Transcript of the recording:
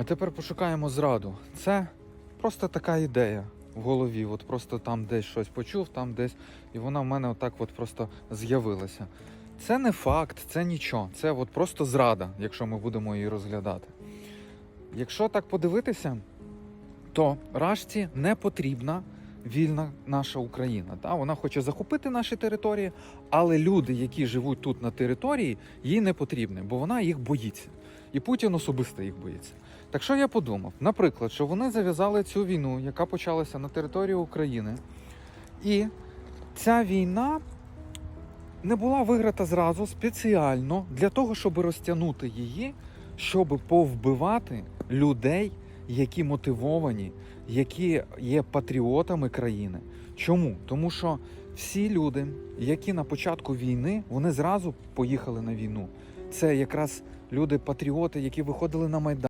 А тепер пошукаємо зраду. Це просто така ідея в голові. От просто там десь щось почув, там десь, і вона в мене отак от просто з'явилася. Це не факт, це нічого. Це от просто зрада, якщо ми будемо її розглядати. Якщо так подивитися, то Рашці не потрібна вільна наша Україна. Та? Вона хоче захопити наші території, але люди, які живуть тут на території, їй не потрібні, бо вона їх боїться. І Путін особисто їх боїться. Так що я подумав, наприклад, що вони зав'язали цю війну, яка почалася на території України, і ця війна не була виграта зразу спеціально для того, щоб розтягнути її, щоб повбивати людей, які мотивовані, які є патріотами країни. Чому? Тому що всі люди, які на початку війни, вони зразу поїхали на війну. Це якраз люди-патріоти, які виходили на майдан.